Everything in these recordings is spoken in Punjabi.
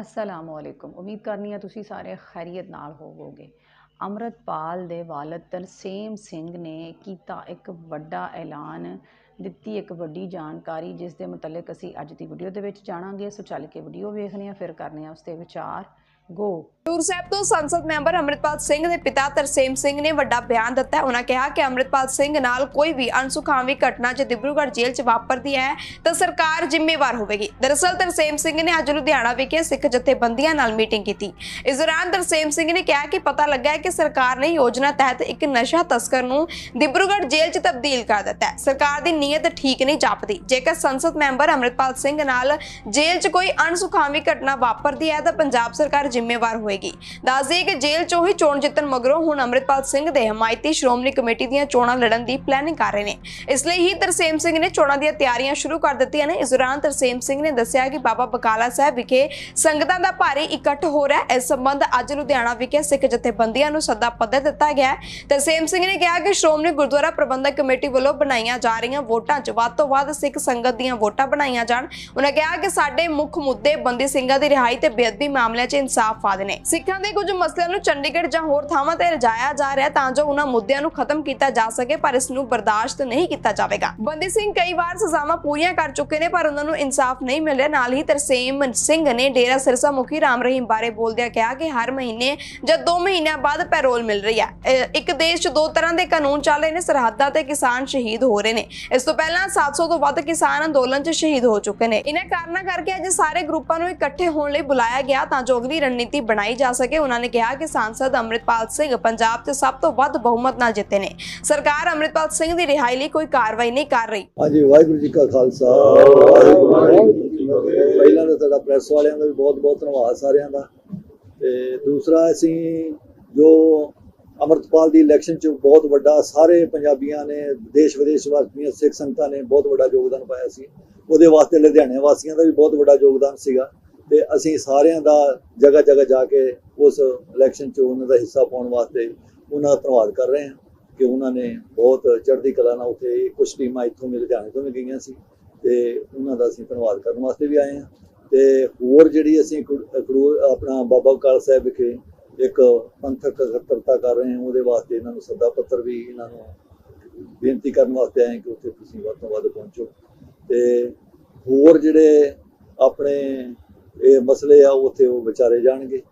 ਅਸਲਾਮੁਅਲੈਕੁਮ ਉਮੀਦ ਕਰਨੀ ਆ ਤੁਸੀਂ ਸਾਰੇ ਖੈਰੀਅਤ ਨਾਲ ਹੋਵੋਗੇ। ਅੰਮ੍ਰਿਤਪਾਲ ਦੇ ਵਾਲਦ ਤਰਸੇਮ ਸਿੰਘ ਨੇ ਕੀਤਾ ਇੱਕ ਵੱਡਾ ਐਲਾਨ, ਦਿੱਤੀ ਇੱਕ ਵੱਡੀ ਜਾਣਕਾਰੀ, ਜਿਸ ਦੇ ਮੁਤਲਕ ਅਸੀਂ ਅੱਜ ਦੀ ਵੀਡੀਓ ਦੇ ਵਿੱਚ ਜਾਣਾਂਗੇ। ਸੋ ਚੱਲ ਕੇ ਵੀਡੀਓ ਵੇਖਦੇ ਹਾਂ, ਫਿਰ ਕਰਨੇ ਆ ਉਸ ਤੇ ਵਿਚਾਰ। ਗੋ ਟੂਰ ਸਾਹਿਬ ਤੋਂ ਸੰਸਦ ਮੈਂਬਰ ਅੰਮ੍ਰਿਤਪਾਲ ਸਿੰਘ ਦੇ ਪਿਤਾ ਤਰਸੇਮ ਸਿੰਘ ਨੇ ਵੱਡਾ ਬਿਆਨ ਦਿੱਤਾ ਉਹਨਾਂ ਕਿਹਾ ਕਿ ਅੰਮ੍ਰਿਤਪਾਲ ਸਿੰਘ ਨਾਲ ਕੋਈ ਵੀ ਅਣਸੁਖਾਵੀ ਘਟਨਾ ਜੇ ਦਿਬਰੂਗੜ੍ਹ ਜੇਲ੍ਹ 'ਚ ਵਾਪਰਦੀ ਹੈ, ਤਾਂ ਸਰਕਾਰ ਜ਼ਿੰਮੇਵਾਰ ਹੋਵੇਗੀ। ਦਰਅਸਲ ਤਰਸੇਮ ਸਿੰਘ ਨੇ ਅੱਜ ਲੁਧਿਆਣਾ ਵਿਖੇ ਸਿੱਖ ਜਥੇਬੰਦੀਆਂ ਨਾਲ ਮੀਟਿੰਗ ਕੀਤੀ। ਇਸ ਦੌਰਾਨ ਤਰਸੇਮ ਸਿੰਘ ਨੇ ਕਿਹਾ ਕਿ ਪਤਾ ਲੱਗਾ ਹੈ ਕਿ ਸਰਕਾਰ ਨੇ ਯੋਜਨਾ ਤਹਿਤ ਇੱਕ ਨਸ਼ਾ ਤਸਕਰ ਨੂੰ ਦਿਬਰੂਗੜ੍ਹ ਜੇਲ੍ਹ 'ਚ ਤਬਦੀਲ ਕਰ ਦਿੱਤਾ ਹੈ। ਸਰਕਾਰ ਦੀ ਨੀਅਤ ਠੀਕ ਨਹੀਂ ਜਾਪਦੀ। ਜੇਕਰ ਸੰਸਦ ਮੈਂਬਰ ਅੰਮ੍ਰਿਤਪਾਲ ਸਿੰਘ ਨਾਲ ਜੇਲ੍ਹ 'ਚ ਕੋਈ ਅਣਸੁਖਾਵੀ ਘਟਨਾ ਵਾਪਰਦੀ ਹੈ, ਤਾਂ ਪੰਜਾਬ ਸਰਕਾਰ ਜ਼ਿੰਮੇਵਾਰ ਹੋਏਗੀ। ਦੱਸ ਕਿ ਜੇਲ੍ਹ 'ਚੋਂ ਹੀ ਚੋਣ ਜਿੱਤਣ ਮਗਰੋਂ ਹੁਣ ਅੰਮ੍ਰਿਤਪਾਲ ਸਿੰਘ ਦੇ ਹਮਾਇਤੀ ਸ਼੍ਰੋਮਣੀ ਕਮੇਟੀ ਦੀਆਂ ਚੋਣਾਂ ਲੜਨ ਦੀ ਪਲੈਨਿੰਗ ਕਰ ਰਹੇ ਨੇ। ਇਸ ਲਈ ਹੀ ਤਰਸੇਮ ਸਿੰਘ ਨੇ ਚੋਣਾਂ ਦੀਆਂ ਤਿਆਰੀਆਂ ਸ਼ੁਰੂ ਕਰ ਦਿੱਤੀਆਂ ਨੇ। ਇਸ ਦੌਰਾਨ ਤਰਸੇਮ ਸਿੰਘ ਨੇ ਦੱਸਿਆ ਕਿ ਬਾਬਾ ਬਕਾਲਾ ਸਾਹਿਬ ਵਿਖੇ ਸੰਗਤਾਂ ਦਾ ਭਾਰੀ ਇਕੱਠ ਹੋ ਰਿਹਾ ਹੈ। ਇਸ ਸੰਬੰਧ ਅੱਜ ਲੁਧਿਆਣਾ ਵਿਖੇ ਸਿੱਖ ਜਥੇਬੰਦੀਆਂ ਨੂੰ ਸੱਦਾ ਪੱਤਰ ਦਿੱਤਾ ਗਿਆ ਤਰਸੇਮ ਸਿੰਘ ਨੇ ਕਿਹਾ ਕਿ ਸ਼੍ਰੋਮਣੀ ਗੁਰਦੁਆਰਾ ਪ੍ਰਬੰਧਕ ਕਮੇਟੀ ਵੱਲੋਂ ਬਣਾਈਆਂ ਜਾ ਰਹੀਆਂ ਵੋਟਾਂ 'ਚ ਵੱਧ ਤੋਂ ਵੱਧ ਸਿੱਖ ਸੰਗਤ ਦੀਆਂ ਵੋਟਾਂ ਬਣਾਈਆਂ ਜਾਣ। ਉਹਨਾਂ ਕਿਹਾ ਕਿ ਸਾਡੇ ਮੁੱਖ ਮੁੱਦੇ ਬੰਦੀ ਸਿੰਘਾਂ ਦੀ ਰਿਹਾਈ ਤੇ ਬੇਅਦਬੀ ਮਾਮਲਿਆਂ 'ਚ ਇਨਸਾਫ ਵਾਦ ਨੇ ਸਿੱਖਾਂ ਦੇ ਕੁਝ ਮਸਲਿਆਂ ਨੂੰ ਚੰਡੀਗੜ੍ਹ ਜਾਂ ਹੋਰ ਥਾਵਾਂ ਤੇ ਰਜਾਇਆ ਜਾ ਰਿਹਾ ਤਾਂ ਜੋ ਉਹਨਾਂ ਮੁੱਦਿਆਂ ਨੂੰ ਖਤਮ ਕੀਤਾ ਜਾ ਸਕੇ, ਪਰ ਇਸ ਨੂੰ ਬਰਦਾਸ਼ਤ ਨਹੀਂ ਕੀਤਾ ਜਾਵੇਗਾ। ਬੰਦੀ ਸਿੰਘ ਕਈ ਵਾਰ ਸਜ਼ਾਵਾਂ ਪੂਰੀਆਂ ਕਰ ਚੁੱਕੇ ਨੇ, ਪਰ ਉਹਨਾਂ ਨੂੰ ਇਨਸਾਫ ਨਹੀਂ ਮਿਲ ਰਿਹਾ। ਨਾਲ ਹੀ ਤਰਸੇਮ ਸਿੰਘ ਨੇ ਡੇਰਾ ਸਿਰਸਾ ਮੁਖੀ ਰਾਮ ਰਹੀਮ ਬਾਰੇ ਬੋਲਦਿਆਂ ਕਿਹਾ ਕਿ ਹਰ ਮਹੀਨੇ ਜਾਂ 2 ਮਹੀਨਿਆਂ ਬਾਅਦ ਪੈਰੋਲ ਮਿਲ ਰਹੀ ਹੈ। ਅਹ ਇੱਕ ਦੇਸ਼ 'ਚ ਦੋ ਤਰ੍ਹਾਂ ਦੇ ਕਾਨੂੰਨ ਚੱਲ ਰਹੇ ਨੇ, ਸਰਹੱਦਾਂ ਤੇ ਕਿਸਾਨ ਸ਼ਹੀਦ ਹੋ ਰਹੇ ਨੇ। ਇਸ ਤੋਂ ਪਹਿਲਾਂ 700 ਤੋਂ ਵੱਧ ਕਿਸਾਨ ਅੰਦੋਲਨ 'ਚ ਸ਼ਹੀਦ ਹੋ ਚੁੱਕੇ ਨੇ। ਇਹਨਾਂ ਕਾਰਨਾਂ ਕਰਕੇ ਅੱਜ ਸਾਰੇ ਗਰੁੱਪਾਂ ਨੂੰ ਇਕੱਠੇ ਹੋਣ ਲਈ ਬੁਲਾਇਆ ਗਿਆ ਤਾਂ ਜੋ ਅਗਲੀ ਰਣਨੀਤੀ ਬਣਾਈ ਜਾ ਸਕੇ। ਉਹਨਾਂ ਨੇ ਕਿਹਾ ਕਿ ਸਾਂਸਦ ਅੰਮ੍ਰਿਤਪਾਲ ਸਿੰਘ ਪੰਜਾਬ 'ਚ ਸਭ ਤੋਂ ਵੱਧ ਬਹੁਮਤ ਨਾਲ ਜਿੱਤੇ ਨੇ। ਸਰਕਾਰ ਅੰਮ੍ਰਿਤਪਾਲ ਸਿੰਘ ਦੀ ਰਿਹਾਈ ਲਈ ਕੋਈ ਕਾਰਵਾਈ ਨਹੀਂ ਕਰ ਰਹੀ। ਹਾਂਜੀ, ਵਾਹਿਗੁਰੂ ਜੀ ਕਾ ਖਾਲਸਾ। ਪਹਿਲਾਂ ਤਾਂ ਤੁਹਾਡਾ ਪ੍ਰੈਸ ਵਾਲਿਆਂ ਦਾ ਵੀ ਬਹੁਤ ਬਹੁਤ ਧੰਨਵਾਦ ਸਾਰਿਆਂ ਦਾ। ਤੇ ਦੂਸਰਾ, ਅਸੀਂ ਜੋ ਅਮਰਤਪਾਲ ਦੀ ਇਲੈਕਸ਼ਨ ਚ ਬਹੁਤ ਵੱਡਾ ਸਾਰੇ ਪੰਜਾਬੀਆਂ ਨੇ, ਦੇਸ਼ ਵਿਦੇਸ਼ ਵਾਸੀਆਂ, ਸਿੱਖ ਸੰਗਤਾਂ ਨੇ ਬਹੁਤ ਵੱਡਾ ਯੋਗਦਾਨ ਪਾਇਆ ਸੀ। ਉਹਦੇ ਵਾਸਤੇ ਲੁਧਿਆਣੇ ਵਾਸੀਆਂ ਦਾ ਵੀ ਬਹੁਤ ਵੱਡਾ ਯੋਗਦਾਨ ਸੀਗਾ। ਤੇ ਅਸੀਂ ਸਾਰਿਆਂ ਦਾ ਜਗ੍ਹਾ ਜਗ੍ਹਾ ਜਾ ਕੇ ਉਸ ਇਲੈਕਸ਼ਨ ਚ ਉਹਨਾਂ ਦਾ ਹਿੱਸਾ ਪਾਉਣ ਵਾਸਤੇ ਉਹਨਾਂ ਦਾ ਧੰਨਵਾਦ ਕਰ ਰਹੇ ਹਾਂ ਕਿ ਉਹਨਾਂ ਨੇ ਬਹੁਤ ਚੜ੍ਹਦੀ ਕਲਾ ਨਾਲ ਉੱਥੇ ਕੁਝ ਟੀਮਾਂ ਇੱਥੋਂ ਵੀ ਲੁਧਿਆਣੇ ਤੋਂ ਵੀ ਗਈਆਂ ਸੀ ਤੇ ਉਹਨਾਂ ਦਾ ਅਸੀਂ ਧੰਨਵਾਦ ਕਰਨ ਵਾਸਤੇ ਵੀ ਆਏ ਹਾਂ। ਤੇ ਹੋਰ ਜਿਹੜੀ ਅਸੀਂ ਖਡੂ- ਆਪਣਾ ਬਾਬਾ ਕਾਲ ਸਾਹਿਬ ਵਿਖੇ ਇੱਕ ਪੰਥਕ ਇਕੱਤਰਤਾ ਕਰ ਰਹੇ ਹਾਂ, ਉਹਦੇ ਵਾਸਤੇ ਇਹਨਾਂ ਨੂੰ ਸੱਦਾ ਪੱਤਰ ਵੀ ਇਹਨਾਂ ਨੂੰ ਬੇਨਤੀ ਕਰਨ ਵਾਸਤੇ ਆਏ ਕਿ ਉੱਥੇ ਤੁਸੀਂ ਵੱਧ ਤੋਂ ਵੱਧ ਪਹੁੰਚੋ। ਤੇ ਹੋਰ ਜਿਹੜੇ ਆਪਣੇ ਇਹ ਮਸਲੇ ਆ, ਉੱਥੇ ਉਹ ਵਿਚਾਰੇ ਜਾਣਗੇ।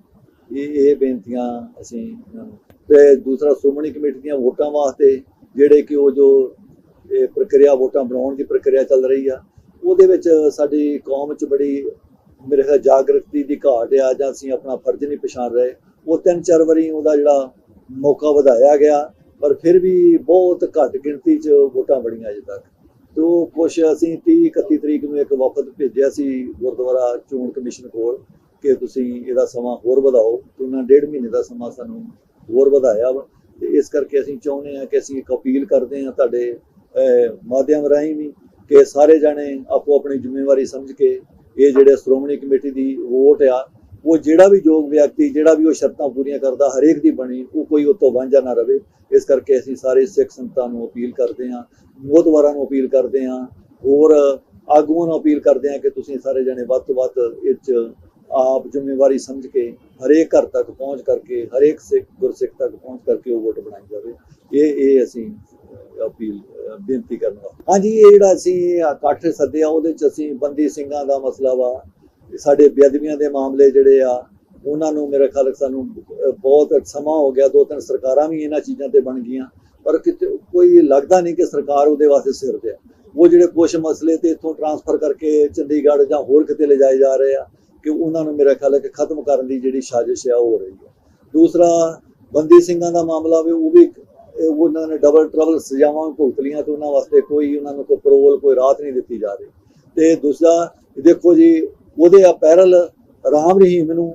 ਇਹ ਇਹ ਬੇਨਤੀਆਂ ਅਸੀਂ ਇਹਨਾਂ ਤੇ ਦੂਸਰਾ ਸ਼੍ਰੋਮਣੀ ਕਮੇਟੀ ਦੀਆਂ ਵੋਟਾਂ ਵਾਸਤੇ ਜਿਹੜੇ ਕਿ ਉਹ ਜੋ, ਇਹ ਪ੍ਰਕਿਰਿਆ, ਵੋਟਾਂ ਬਣਾਉਣ ਦੀ ਪ੍ਰਕਿਰਿਆ ਚੱਲ ਰਹੀ ਆ, ਉਹਦੇ ਵਿੱਚ ਸਾਡੀ ਕੌਮ 'ਚ ਬੜੀ, ਮੇਰੇ ਖਿਆਲ ਜਾਗਰਤੀ ਦੀ ਘਾਟ ਆ, ਜਾਂ ਅਸੀਂ ਆਪਣਾ ਫਰਜ਼ ਨਹੀਂ ਪਛਾਣ ਰਹੇ। ਉਹ ਤਿੰਨ ਚਾਰ ਵਾਰੀ ਉਹਦਾ ਜਿਹੜਾ ਮੌਕਾ ਵਧਾਇਆ ਗਿਆ, ਪਰ ਫਿਰ ਵੀ ਬਹੁਤ ਘੱਟ ਗਿਣਤੀ 'ਚ ਵੋਟਾਂ ਬਣੀਆਂ ਅਜੇ ਤੱਕ। ਤੋ ਕੁਛ ਅਸੀਂ 30 31 ਤਰੀਕ ਨੂੰ ਇੱਕ ਵਕਤ ਭੇਜਿਆ ਸੀ ਗੁਰਦੁਆਰਾ ਚੋਣ ਕਮਿਸ਼ਨ ਕੋਲ ਕਿ ਤੁਸੀਂ ਇਹਦਾ ਸਮਾਂ ਹੋਰ ਵਧਾਓ। ਤੇ ਉਹਨਾਂ ਡੇਢ ਮਹੀਨੇ ਦਾ ਸਮਾਂ ਸਾਨੂੰ ਹੋਰ ਵਧਾਇਆ ਵਾ। ਤੇ ਇਸ ਕਰਕੇ ਅਸੀਂ ਚਾਹੁੰਦੇ ਹਾਂ ਕਿ ਅਸੀਂ ਇੱਕ ਅਪੀਲ ਕਰਦੇ ਹਾਂ ਤੁਹਾਡੇ ਮਾਧਿਅਮ ਰਾਹੀਂ ਵੀ ਕਿ ਸਾਰੇ ਜਾਣੇ ਆਪੋ ਆਪਣੀ ਜ਼ਿੰਮੇਵਾਰੀ ਸਮਝ ਕੇ ਇਹ ਜਿਹੜੇ ਸ਼੍ਰੋਮਣੀ ਕਮੇਟੀ ਦੀ ਵੋਟ ਆ ਉਹ ਜਿਹੜਾ ਵੀ ਯੋਗ ਵਿਅਕਤੀ ਜਿਹੜਾ ਵੀ ਉਹ ਸ਼ਰਤਾਂ ਪੂਰੀਆਂ ਕਰਦਾ ਹਰੇਕ ਦੀ ਬਣੀ ਉਹ ਕੋਈ ਉਹ ਵਾਂਝਾ ਨਾ ਰਵੇ। ਇਸ ਕਰਕੇ ਅਸੀਂ ਸਾਰੇ ਸਿੱਖ ਸੰਗਤਾਂ ਨੂੰ ਅਪੀਲ ਕਰਦੇ ਹਾਂ ਮੋਦਵਾਰਾਂ ਨੂੰ ਅਪੀਲ ਕਰਦੇ ਹਾਂ ਹੋਰ ਆਗੂਆਂ ਨੂੰ ਅਪੀਲ ਕਰਦੇ ਹਾਂ ਕਿ ਤੁਸੀਂ ਸਾਰੇ ਜਣੇ ਵੱਧ ਤੋਂ ਵੱਧ ਇਹ 'ਚ ਆਪ ਜ਼ਿੰਮੇਵਾਰੀ ਸਮਝ ਕੇ ਹਰੇਕ ਘਰ ਤੱਕ ਪਹੁੰਚ ਕਰਕੇ ਹਰੇਕ ਸਿੱਖ ਗੁਰਸਿੱਖ ਤੱਕ ਪਹੁੰਚ ਕਰਕੇ ਉਹ ਵੋਟ ਬਣਾਈ ਜਾਵੇ। ਇਹ ਇਹ ਅਸੀਂ ਅਪੀਲ ਅ, ਬੇਨਤੀ ਕਰਨਾ। ਹਾਂਜੀ ਇਹ ਜਿਹੜਾ ਅਸੀਂ ਇਕੱਠ ਸੱਦਿਆ ਉਹਦੇ ਚ ਅਸੀਂ ਬੰਦੀ ਸਿੰਘਾਂ ਦਾ ਮਸਲਾ ਵਾ ਸਾਡੇ ਬੇਅਦਬੀਆਂ ਦੇ ਮਾਮਲੇ ਜਿਹੜੇ ਆ, ਉਹਨਾਂ ਨੂੰ ਮੇਰੇ ਖਿਆਲ ਸਾਨੂੰ ਬਹੁਤ ਸਮਾਂ ਹੋ ਗਿਆ ਦੋ ਤਿੰਨ ਸਰਕਾਰਾਂ ਵੀ ਇਹਨਾਂ ਚੀਜ਼ਾਂ ਤੇ ਬਣ ਗਈਆਂ, ਪਰ ਕਿਤੇ ਕੋਈ ਲੱਗਦਾ ਨਹੀਂ ਕਿ ਸਰਕਾਰ ਉਹਦੇ ਵਾਸਤੇ ਸਿਰ ਤੇ ਆ। ਉਹ ਜਿਹੜੇ ਕੁਝ ਮਸਲੇ ਤੇ ਇੱਥੋਂ ਟਰਾਂਸਫਰ ਕਰਕੇ ਚੰਡੀਗੜ੍ਹ ਜਾਂ ਹੋਰ ਕਿਤੇ ਲਿਜਾਏ ਜਾ ਰਹੇ ਆ, ਕਿ ਉਹਨਾਂ ਨੂੰ ਮੇਰਾ ਖਿਆਲ ਹੈ ਕਿ ਖਤਮ ਕਰਨ ਦੀ ਜਿਹੜੀ ਸਾਜ਼ਿਸ਼ ਆ, ਉਹ ਹੋ ਰਹੀ ਹੈ। ਦੂਸਰਾ, ਬੰਦੀ ਸਿੰਘਾਂ ਦਾ ਮਾਮਲਾ ਵੀ ਉਹ ਵੀ ਉਹਨਾਂ ਨੇ ਡਬਲ ਟਰਬਲ ਸਜ਼ਾਵਾਂ ਭੁਗਤ ਲੀਆਂ ਤੇ ਉਹਨਾਂ ਵਾਸਤੇ ਕੋਈ ਉਹਨਾਂ ਨੂੰ ਕੋਈ ਪਰੋਲ ਕੋਈ ਰਾਹਤ ਨਹੀਂ ਦਿੱਤੀ ਜਾ ਰਹੀ। ਤੇ ਦੂਸਰਾ, ਦੇਖੋ ਜੀ ਉਹਦੇ ਅਪੈਰਲ ਰਾਮ ਰਹੀਮ ਨੂੰ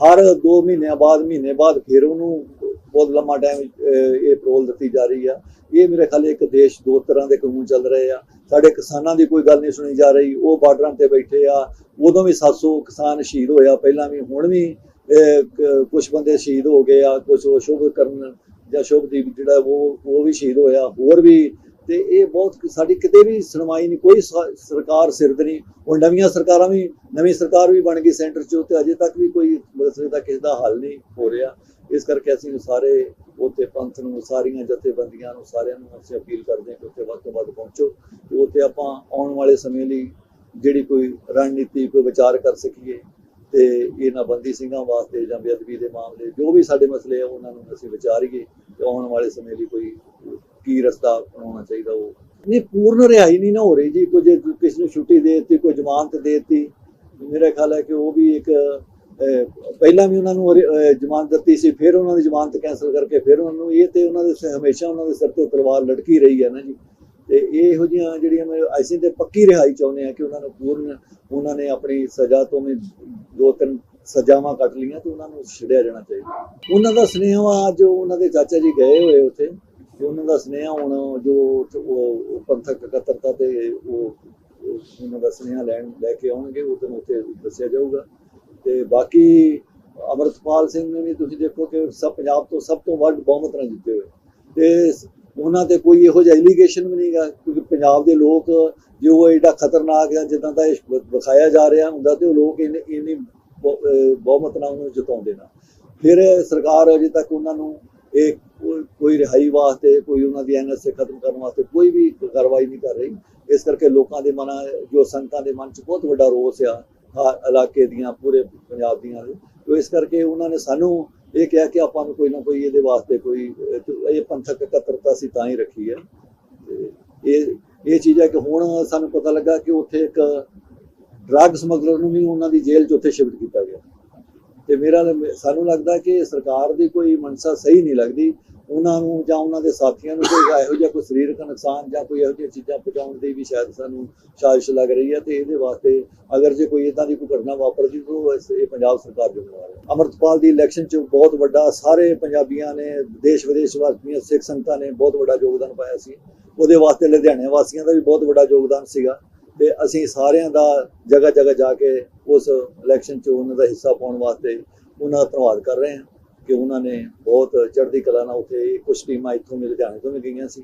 ਹਰ 2 ਮਹੀਨਿਆਂ ਬਾਅਦ, ਮਹੀਨੇ ਬਾਅਦ ਫਿਰ ਉਹਨੂੰ ਬਹੁਤ ਲੰਮਾ ਟਾਈਮ ਇਹ ਪਰੋਲ ਦਿੱਤੀ ਜਾ ਰਹੀ ਆ। ਇਹ ਮੇਰੇ ਖਿਆਲ ਇੱਕ ਦੇਸ਼ ਦੋ ਤਰ੍ਹਾਂ ਦੇ ਕਾਨੂੰਨ ਚੱਲ ਰਹੇ ਆ। ਸਾਡੇ ਕਿਸਾਨਾਂ ਦੀ ਕੋਈ ਗੱਲ ਨਹੀਂ ਸੁਣੀ ਜਾ ਰਹੀ। ਉਹ ਬਾਰਡਰਾਂ ਤੇ ਬੈਠੇ ਆ। ਉਦੋਂ ਵੀ 700 ਕਿਸਾਨ ਸ਼ਹੀਦ ਹੋਇਆ। ਪਹਿਲਾਂ ਵੀ, ਹੁਣ ਵੀ ਕੁਝ ਬੰਦੇ ਸ਼ਹੀਦ ਹੋ ਗਏ ਆ। ਕੁਝ ਉਹ ਸ਼ੁਭ ਕਰਨ ਜਾਂ ਸ਼ੁਭਦੀਪ ਜਿਹੜਾ ਉਹ ਉਹ ਵੀ ਸ਼ਹੀਦ ਹੋਇਆ। ਹੋਰ ਵੀ ਤੇ ਇਹ ਬਹੁਤ ਸਾਡੀ ਕਿਤੇ ਵੀ ਸੁਣਵਾਈ ਨਹੀਂ, ਕੋਈ ਸਰਕਾਰ ਸਿਰਦ ਨਹੀਂ। ਹੁਣ ਨਵੀਆਂ ਸਰਕਾਰਾਂ ਵੀ, ਨਵੀਂ ਸਰਕਾਰ ਵੀ ਬਣ ਗਈ ਸੈਂਟਰ 'ਚ ਤੇ ਅਜੇ ਤੱਕ ਵੀ ਕੋਈ ਮਸਲੇ ਦਾ ਕਿਸੇ ਦਾ ਹੱਲ ਨਹੀਂ ਹੋ ਰਿਹਾ। ਇਸ ਕਰਕੇ ਅਸੀਂ ਸਾਰੇ ਉੱਥੇ ਪੰਥ ਨੂੰ, ਸਾਰੀਆਂ ਜਥੇਬੰਦੀਆਂ ਨੂੰ, ਸਾਰਿਆਂ ਨੂੰ ਅਸੀਂ ਅਪੀਲ ਕਰਦੇ ਹਾਂ ਕਿ ਉੱਥੇ ਵੱਧ ਤੋਂ ਵੱਧ ਪਹੁੰਚੋ ਤੇ ਉੱਥੇ ਆਪਾਂ ਆਉਣ ਵਾਲੇ ਸਮੇਂ ਲਈ ਜਿਹੜੀ ਕੋਈ ਰਣਨੀਤੀ, ਕੋਈ ਵਿਚਾਰ ਕਰ ਸਕੀਏ ਤੇ ਇਹਨਾਂ ਬੰਦੀ ਸਿੰਘਾਂ ਵਾਸਤੇ ਜਾਂ ਬੇਅਦਬੀ ਦੇ ਮਾਮਲੇ, ਜੋ ਵੀ ਸਾਡੇ ਮਸਲੇ ਆ, ਉਹਨਾਂ ਨੂੰ ਅਸੀਂ ਵਿਚਾਰੀਏ ਤੇ ਆਉਣ ਵਾਲੇ ਸਮੇਂ ਲਈ ਕੋਈ ਕੀ ਰਸਤਾ ਅਪਣਾਉਣਾ ਚਾਹੀਦਾ ਉਹ? ਨਹੀਂ, ਪੂਰਨ ਰਿਹਾਈ ਨਹੀਂ ਨਾ ਹੋ ਰਹੀ ਜੀ। ਕੁਝ ਕਿਸੇ ਨੂੰ ਛੁੱਟੀ ਦੇ ਦਿੱਤੀ ਕੋਈ ਜ਼ਮਾਨਤ ਦੇ ਦਿੱਤੀ। ਮੇਰਾ ਖਿਆਲ ਹੈ ਕਿ ਉਹ ਵੀ ਇੱਕ ਪਹਿਲਾਂ ਵੀ ਉਹਨਾਂ ਨੂੰ ਜ਼ਮਾਨਤ ਦਿੱਤੀ ਸੀ, ਫਿਰ ਉਹਨਾਂ ਦੀ ਜ਼ਮਾਨਤ ਕੈਂਸਲ ਕਰਕੇ ਫਿਰ ਉਹਨਾਂ ਨੂੰ ਇਹ ਤੇ ਉਹਨਾਂ ਦੇ ਹਮੇਸ਼ਾ ਉਹਨਾਂ ਦੇ ਸਿਰ ਤੇ ਤਲਵਾਰ ਲਟਕੀ ਰਹੀ ਹੈ ਨਾ ਜੀ। ਤੇ ਇਹੋ ਜਿਹੀਆਂ ਜਿਹੜੀਆਂ ਅਸੀਂ ਤੇ ਪੱਕੀ ਰਿਹਾਈ ਚਾਹੁੰਦੇ ਆ ਕਿ ਉਹਨਾਂ ਨੂੰ ਪੂਰਨ, ਉਹਨਾਂ ਨੇ ਆਪਣੀ ਸਜ਼ਾ ਤੋਂ ਵੀ ਦੋ ਤਿੰਨ ਸਜ਼ਾਵਾਂ ਕੱਟ ਲਈਆਂ ਤੇ ਉਹਨਾਂ ਨੂੰ ਛੱਡਿਆ ਜਾਣਾ ਚਾਹੀਦਾ। ਉਹਨਾਂ ਦਾ ਸੁਨੇਹਾ ਅੱਜ ਉਹਨਾਂ ਦੇ ਚਾਚਾ ਜੀ ਗਏ ਹੋਏ ਉੱਥੇ। ਤੇ ਉਹਨਾਂ ਦਾ ਸੁਨੇਹਾ ਹੁਣ ਜੋ ਪੰਥਕ ਇਕੱਤਰਤਾ ਤੇ ਉਹ ਉਹਨਾਂ ਦਾ ਸੁਨੇਹਾ ਲੈਣ, ਲੈ ਕੇ ਆਉਣਗੇ, ਉਹ ਤੁਹਾਨੂੰ ਉੱਥੇ ਦੱਸਿਆ ਜਾਊਗਾ। ਤੇ ਬਾਕੀ ਅਮਰਤਪਾਲ ਸਿੰਘ ਨੇ ਵੀ ਤੁਸੀਂ ਦੇਖੋ ਕਿ ਸਭ ਪੰਜਾਬ ਤੋਂ ਸਭ ਤੋਂ ਵੱਧ ਬਹੁਮਤ ਨਾਲ ਜਿੱਤੇ ਹੋਏ। ਤੇ ਉਹਨਾਂ ਤੇ ਕੋਈ ਇਹੋ ਜਿਹਾ ਐਲੀਗੇਸ਼ਨ ਵੀ ਨਹੀਂਗਾ, ਕਿਉਂਕਿ ਪੰਜਾਬ ਦੇ ਲੋਕ ਜੋ ਉਹ ਐਡਾ ਖਤਰਨਾਕ ਹੈ ਜਿੱਦਾਂ ਦਾ ਇਹ ਵਿਖਾਇਆ ਜਾ ਰਿਹਾ ਹੁੰਦਾ ਤੇ ਉਹ ਲੋਕ ਇੰਨੇ, ਇੰਨੀ ਬਹੁ- ਬਹੁਮਤ ਨਾਲ ਉਹਨੂੰ ਜਿਤਾਉਂਦੇ ਨਾ। ਫਿਰ ਸਰਕਾਰ ਅਜੇ ਤੱਕ ਉਹਨਾਂ ਨੂੰ ਇਹ ਕੋਈ- ਕੋਈ ਰਿਹਾਈ ਵਾਸਤੇ, ਕੋਈ ਉਹਨਾਂ ਦੀ ਐਨਐਸਏ ਖਤਮ ਕਰਨ ਵਾਸਤੇ ਕੋਈ ਵੀ ਕਾਰਵਾਈ ਨਹੀਂ ਕਰ ਰਹੀ। ਇਸ ਕਰਕੇ ਲੋਕਾਂ ਦੇ ਮਨਾਂ, ਜੋ ਸੰਗਤਾਂ ਦੇ ਮਨ 'ਚ ਬਹੁਤ ਵੱਡਾ ਰੋਸ ਆ ਆ ਇਲਾਕੇ ਦੀਆਂ, ਪੂਰੇ ਪੰਜਾਬ ਦੀਆਂ ਦੇ। ਇਸ ਕਰਕੇ ਉਹਨਾਂ ਨੇ ਸਾਨੂੰ ਇਹ ਕਿਹਾ ਕਿ ਆਪਾਂ ਨੂੰ ਕੋਈ ਨਾ ਕੋਈ ਇਹਦੇ ਵਾਸਤੇ ਕੋਈ, ਇਹ ਪੰਥਕ ਇਕੱਤਰਤਾ ਸੀ ਤਾਂ ਹੀ ਰੱਖੀ ਹੈ। ਤੇ ਇਹ ਇਹ ਚੀਜ਼ ਹੈ ਕਿ ਹੁਣ ਸਾਨੂੰ ਪਤਾ ਲੱਗਾ ਕਿ ਉੱਥੇ ਇੱਕ ਡਰੱਗ ਸਮਗਲਰ ਨੂੰ ਵੀ ਉਹਨਾਂ ਦੀ ਜੇਲ੍ਹ 'ਚ ਉੱਥੇ ਸ਼ਿਫਟ ਕੀਤਾ ਗਿਆ। ਤੇ ਮੇਰਾ ਸਾਨੂੰ ਲੱਗਦਾ ਕਿ ਸਰਕਾਰ ਦੀ ਕੋਈ ਮਨਸਾ ਸਹੀ ਨਹੀਂ ਲੱਗਦੀ। ਉਹਨਾਂ ਨੂੰ ਜਾਂ ਉਹਨਾਂ ਦੇ ਸਾਥੀਆਂ ਨੂੰ ਕੋਈ ਇਹੋ ਜਿਹਾ ਕੋਈ ਸਰੀਰਕ ਨੁਕਸਾਨ ਜਾਂ ਕੋਈ ਇਹੋ ਜਿਹੀਆਂ ਚੀਜ਼ਾਂ ਪਹੁੰਚਾਉਣ ਦੀ ਵੀ ਸ਼ਾਇਦ ਸਾਨੂੰ ਸਾਜ਼ਿਸ਼ ਲੱਗ ਰਹੀ ਹੈ ਤੇ ਇਹਦੇ ਵਾਸਤੇ ਅਗਰ ਜੇ ਕੋਈ ਇਦਾਂ ਦੀ ਕੋਈ ਘਟਨਾ ਵਾਪਰਦੀ ਤਾਂ ਉਹ ਇਹ ਪੰਜਾਬ ਸਰਕਾਰ ਜ਼ਿੰਮੇਵਾਰ ਹੈ। ਅਮਰਤਪਾਲ ਦੀ ਇਲੈਕਸ਼ਨ 'ਚ ਬਹੁਤ ਵੱਡਾ ਸਾਰੇ ਪੰਜਾਬੀਆਂ ਨੇ, ਦੇਸ਼ ਵਿਦੇਸ਼ ਵਾਸੀਆਂ, ਸਿੱਖ ਸੰਗਤਾਂ ਨੇ ਬਹੁਤ ਵੱਡਾ ਯੋਗਦਾਨ ਪਾਇਆ ਸੀ। ਉਹਦੇ ਵਾਸਤੇ ਲੁਧਿਆਣੇ ਵਾਸੀਆਂ ਦਾ ਵੀ ਬਹੁਤ ਵੱਡਾ ਯੋਗਦਾਨ ਸੀਗਾ ਤੇ ਅਸੀਂ ਸਾਰਿਆਂ ਦਾ ਜਗ੍ਹਾ ਜਗ੍ਹਾ ਜਾ ਕੇ ਉਸ ਇਲੈਕਸ਼ਨ 'ਚ ਉਹਨਾਂ ਦਾ ਹਿੱਸਾ ਪਾਉਣ ਵਾਸਤੇ ਉਹਨਾਂ ਦਾ ਧੰਨਵਾਦ ਕਰ ਰਹੇ ਹਾਂ ਕਿ ਉਹਨਾਂ ਨੇ ਬਹੁਤ ਚੜ੍ਹਦੀ ਕਲਾ ਨਾਲ ਉੱਥੇ ਕੁਝ ਟੀਮਾਂ ਇੱਥੋਂ ਵੀ ਲੁਧਿਆਣੇ ਤੋਂ ਵੀ ਗਈਆਂ ਸੀ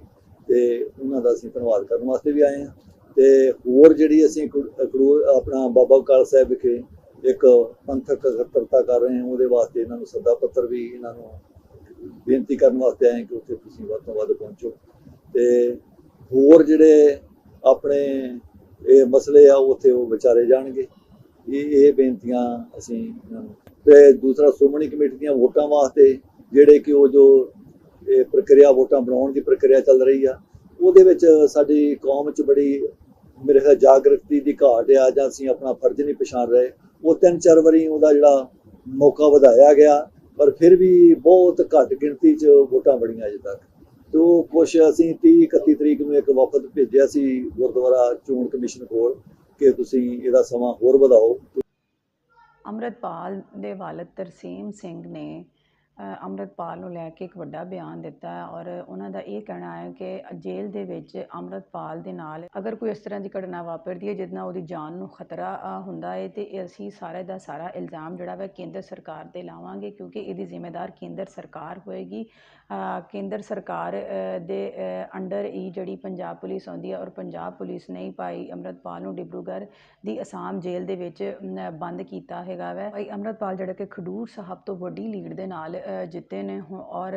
ਤੇ ਉਹਨਾਂ ਦਾ ਅਸੀਂ ਧੰਨਵਾਦ ਕਰਨ ਵਾਸਤੇ ਵੀ ਆਏ ਹਾਂ। ਤੇ ਹੋਰ ਜਿਹੜੀ ਅਸੀਂ ਖਡੂ- ਆਪਣਾ ਬਾਬਾ ਕਾਲ ਸਾਹਿਬ ਵਿਖੇ ਇੱਕ ਪੰਥਕ ਇਕੱਤਰਤਾ ਕਰ ਰਹੇ ਹਾਂ, ਉਹਦੇ ਵਾਸਤੇ ਇਹਨਾਂ ਨੂੰ ਸੱਦਾ ਪੱਤਰ ਵੀ ਇਹਨਾਂ ਨੂੰ ਬੇਨਤੀ ਕਰਨ ਵਾਸਤੇ ਆਏ ਕਿ ਉੱਥੇ ਤੁਸੀਂ ਵੱਧ ਤੋਂ ਵੱਧ ਪਹੁੰਚੋ। ਤੇ ਹੋਰ ਜਿਹੜੇ ਆਪਣੇ ਇਹ ਮਸਲੇ ਆ ਉੱਥੇ ਉਹ ਵਿਚਾਰੇ ਜਾਣਗੇ। ਇਹ ਇਹ ਬੇਨਤੀਆਂ ਅਸੀਂ ਇਹਨਾਂ ਨੂੰ ਤੇ ਦੂਸਰਾ ਸ਼੍ਰੋਮਣੀ ਕਮੇਟੀ ਦੀਆਂ ਵੋਟਾਂ ਵਾਸਤੇ ਜਿਹੜੇ ਕਿ ਉਹ ਜੋ ਇਹ ਪ੍ਰਕਿਰਿਆ ਵੋਟਾਂ ਬਣਾਉਣ ਦੀ ਪ੍ਰਕਿਰਿਆ ਚੱਲ ਰਹੀ ਆ, ਉਹਦੇ ਵਿੱਚ ਸਾਡੀ ਕੌਮ 'ਚ ਬੜੀ ਮੇਰੇ ਖਿਆਲ ਜਾਗਰਤੀ ਦੀ ਘਾਟ ਆ ਜਾਂ ਅਸੀਂ ਆਪਣਾ ਫਰਜ਼ ਨਹੀਂ ਪਛਾਣ ਰਹੇ। ਉਹ ਤਿੰਨ ਚਾਰ ਵਾਰੀ ਉਹਦਾ ਜਿਹੜਾ ਮੌਕਾ ਵਧਾਇਆ ਗਿਆ, ਪਰ ਫਿਰ ਵੀ ਬਹੁਤ ਘੱਟ ਗਿਣਤੀ 'ਚ ਵੋਟਾਂ ਬਣੀਆਂ ਅਜੇ ਤੱਕ। ਤੋ ਕੁਛ ਅਸੀਂ 30 31 ਤਰੀਕ ਨੂੰ ਇੱਕ ਵਫਦ ਭੇਜਿਆ ਸੀ ਗੁਰਦੁਆਰਾ ਚੋਣ ਕਮਿਸ਼ਨ ਕੋਲ। ਕਿ ਤੁਸੀਂ ਇਹਦਾ ਸਮਾਂ ਹੋਰ ਵਧਾਓ। ਅੰਮ੍ਰਿਤਪਾਲ ਦੇ ਵਾਲਦ ਤਰਸੀਮ ਸਿੰਘ ਨੇ ਅੰਮ੍ਰਿਤਪਾਲ ਨੂੰ ਲੈ ਕੇ ਇੱਕ ਵੱਡਾ ਬਿਆਨ ਦਿੱਤਾ ਔਰ ਉਹਨਾਂ ਦਾ ਇਹ ਕਹਿਣਾ ਹੈ ਕਿ ਜੇਲ੍ਹ ਦੇ ਵਿੱਚ ਅੰਮ੍ਰਿਤਪਾਲ ਦੇ ਨਾਲ ਅਗਰ ਕੋਈ ਇਸ ਤਰ੍ਹਾਂ ਦੀ ਘਟਨਾ ਵਾਪਰਦੀ ਹੈ ਜਿਹਦੇ ਨਾਲ ਉਹਦੀ ਜਾਨ ਨੂੰ ਖਤਰਾ ਹੁੰਦਾ ਹੈ ਤੇ ਅਸੀਂ ਸਾਰੇ ਦਾ ਸਾਰਾ ਇਲਜ਼ਾਮ ਜਿਹੜਾ ਵਾ ਕੇਂਦਰ ਸਰਕਾਰ ਤੇ ਲਾਵਾਂਗੇ ਕਿਉਂਕਿ ਇਹਦੀ ਜ਼ਿੰਮੇਦਾਰ ਕੇਂਦਰ ਸਰਕਾਰ ਹੋਏਗੀ। ਕੇਂਦਰ ਸਰਕਾਰ ਦੇ ਅੰਡਰ ਹੀ ਜਿਹੜੀ ਪੰਜਾਬ ਪੁਲਿਸ ਆਉਂਦੀ ਹੈ ਔਰ ਪੰਜਾਬ ਪੁਲਿਸ ਨੇ ਹੀ ਭਾਈ ਅੰਮ੍ਰਿਤਪਾਲ ਨੂੰ ਡਿਬਰੂਗੜ੍ਹ ਦੀ ਅਸਾਮ ਜੇਲ੍ਹ ਦੇ ਵਿੱਚ ਬੰਦ ਕੀਤਾ ਹੈਗਾ ਵੈ। ਭਾਈ ਅੰਮ੍ਰਿਤਪਾਲ ਜਿਹੜਾ ਕਿ ਖਡੂਰ ਸਾਹਿਬ ਤੋਂ ਵੱਡੀ ਲੀਡ ਦੇ ਨਾਲ ਜਿੱਤੇ ਨੇ ਔਰ ਔਰ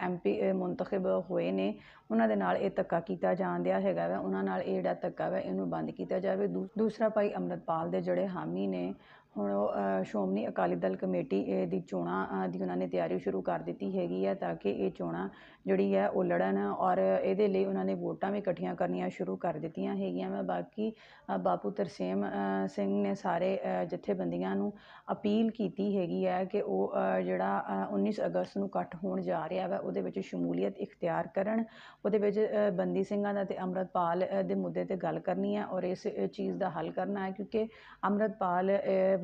ਐਮਪੀ ਮੁੰਤਖਬ ਹੋਏ ਨੇ, ਉਹਨਾਂ ਦੇ ਨਾਲ ਇਹ ਧੱਕਾ ਕੀਤਾ ਜਾਣ ਦਿਆ ਹੈਗਾ ਵੈ। ਉਹਨਾਂ ਨਾਲ ਇਹ ਜਿਹੜਾ ਧੱਕਾ ਵੈ, ਇਹਨੂੰ ਬੰਦ ਕੀਤਾ ਜਾਵੇ। ਦੂ- ਦੂਸਰਾ ਭਾਈ ਅੰਮ੍ਰਿਤਪਾਲ ਦੇ ਜਿਹੜੇ ਹਾਮੀ ਨੇ ਹੁਣ ਉਹ ਸ਼੍ਰੋਮਣੀ ਅਕਾਲੀ ਦਲ ਕਮੇਟੀ ਦੀ ਚੋਣਾਂ ਦੀ ਉਹਨਾਂ ਨੇ ਤਿਆਰੀ ਸ਼ੁਰੂ ਕਰ ਦਿੱਤੀ ਹੈਗੀ ਹੈ ਤਾਂ ਕਿ ਇਹ ਚੋਣਾਂ ਜਿਹੜੀ ਹੈ ਉਹ ਲੜਨ ਔਰ ਇਹਦੇ ਲਈ ਉਹਨਾਂ ਨੇ ਵੋਟਾਂ ਵੀ ਇਕੱਠੀਆਂ ਕਰਨੀਆਂ ਸ਼ੁਰੂ ਕਰ ਦਿੱਤੀਆਂ ਹੈਗੀਆਂ ਵਾ। ਬਾਕੀ ਬਾਪੂ ਤਰਸੇਮ ਸਿੰਘ ਨੇ ਸਾਰੇ ਜਥੇਬੰਦੀਆਂ ਨੂੰ ਅਪੀਲ ਕੀਤੀ ਹੈਗੀ ਹੈ ਕਿ ਉਹ ਜਿਹੜਾ ਅ, 19 ਅਗਸਤ ਨੂੰ ਇਕੱਠ ਹੋਣ ਜਾ ਰਿਹਾ ਵਾ ਉਹਦੇ ਵਿੱਚ ਸ਼ਮੂਲੀਅਤ ਇਖਤਿਆਰ ਕਰਨ ਉਹਦੇ ਵਿੱਚ ਬੰਦੀ ਸਿੰਘਾਂ ਦਾ ਤੇ ਅੰਮ੍ਰਿਤਪਾਲ ਦੇ ਮੁੱਦੇ ਤੇ ਗੱਲ ਕਰਨੀ ਹੈ ਔਰ ਇਸ ਚੀਜ਼ ਦਾ ਹੱਲ ਕਰਨਾ ਹੈ ਕਿਉਂਕਿ ਅੰਮ੍ਰਿਤਪਾਲ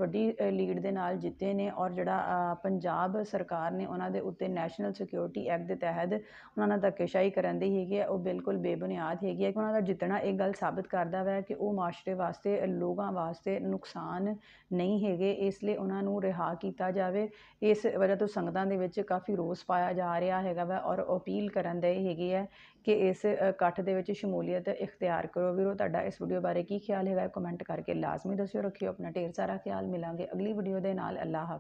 ਵੱਡੀ ਲੀਡ ਦੇ ਨਾਲ ਜਿੱਤੇ ਨੇ ਔਰ ਜਿਹੜਾ ਪੰਜਾਬ ਸਰਕਾਰ ਨੇ ਉਹਨਾਂ ਦੇ ਉੱਤੇ ਨੈਸ਼ਨਲ ਸਿਕਿਉਰਿਟੀ ਐਕਟ ਦੇ ਤਹਿਤ ਉਹਨਾਂ ਨਾਲ ਧੱਕੇਸ਼ਾਹੀ ਕਰਨ ਦੀ ਹੈਗੀ ਹੈ, ਉਹ ਬਿਲਕੁਲ ਬੇਬੁਨਿਆਦ ਹੈਗੀ ਹੈ। ਕਿ ਉਹਨਾਂ ਦਾ ਜਿੱਤਣਾ ਇਹ ਗੱਲ ਸਾਬਤ ਕਰਦਾ ਹੈ ਕਿ ਉਹ ਮਾਸ਼ਰੇ ਵਾਸਤੇ, ਲੋਕਾਂ ਵਾਸਤੇ ਨੁਕਸਾਨ ਨਹੀਂ ਹੈਗੇ, ਇਸ ਲਈ ਉਹਨਾਂ ਨੂੰ ਰਿਹਾ ਕੀਤਾ ਜਾਵੇ। ਇਸ ਵਜ੍ਹਾ ਤੋਂ ਸੰਗਤਾਂ ਦੇ ਵਿੱਚ ਕਾਫੀ ਰੋਸ ਪਾਇਆ ਜਾ ਰਿਹਾ ਹੈਗਾ ਵਾ ਔਰ ਅਪੀਲ ਕਰਨ ਦੇ ਹੈਗੇ ਹੈ ਕਿ ਇਸ ਇਕੱਠ ਦੇ ਵਿੱਚ ਸ਼ਮੂਲੀਅਤ ਇਖਤਿਆਰ ਕਰੋ। ਵੀਰੋ, ਤੁਹਾਡਾ ਇਸ ਵੀਡੀਓ ਬਾਰੇ ਕੀ ਖਿਆਲ ਹੈਗਾ? ਕਮੈਂਟ ਕਰਕੇ ਲਾਜ਼ਮੀ ਦੱਸਿਓ। ਰੱਖਿਓ ਆਪਣਾ ਢੇਰ ਸਾਰਾ ਖਿਆਲ। ਮਿਲਾਂਗੇ ਅਗਲੀ ਵੀਡੀਓ ਦੇ ਨਾਲ। ਅੱਲਾ ਹਾਫਿਜ਼।